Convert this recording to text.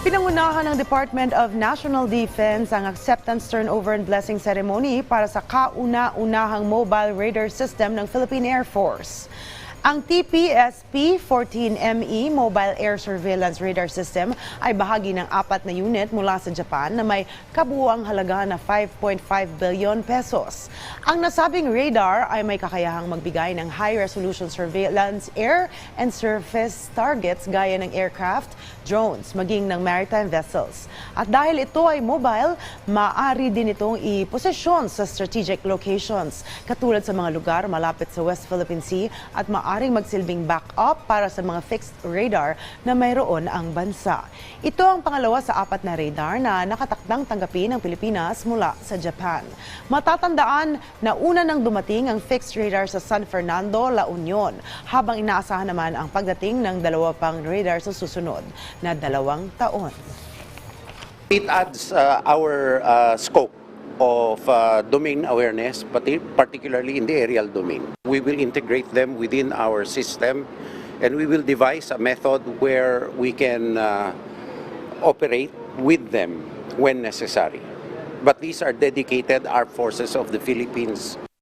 Pinangunahan ng Department of National Defense ang acceptance turnover and blessing ceremony para sa kauna-unahang mobile radar system ng Philippine Air Force. Ang TPSP-14ME E Mobile Air Surveillance Radar System ay bahagi ng apat na unit mula sa Japan na may kabuuang halaga na 5.5 billion pesos. Ang nasabing radar ay may kakayahang magbigay ng high-resolution surveillance air and surface targets gaya ng aircraft, drones, maging ng maritime vessels. At dahil ito ay mobile, maaari din itong iposisyon sa strategic locations, katulad sa mga lugar malapit sa West Philippine Sea at maaring magsilbing backup para sa mga fixed radar na mayroon ang bansa. Ito ang pangalawa sa apat na radar na nakatakdang tanggapin ng Pilipinas mula sa Japan. Matatandaan na una nang dumating ang fixed radar sa San Fernando, La Union, habang inaasahan naman ang pagdating ng dalawa pang radar sa susunod na dalawang taon. It adds uh, our uh, scope of uh, domain awareness, parti- particularly in the aerial domain. We will integrate them within our system and we will devise a method where we can uh, operate with them when necessary. But these are dedicated armed forces of the Philippines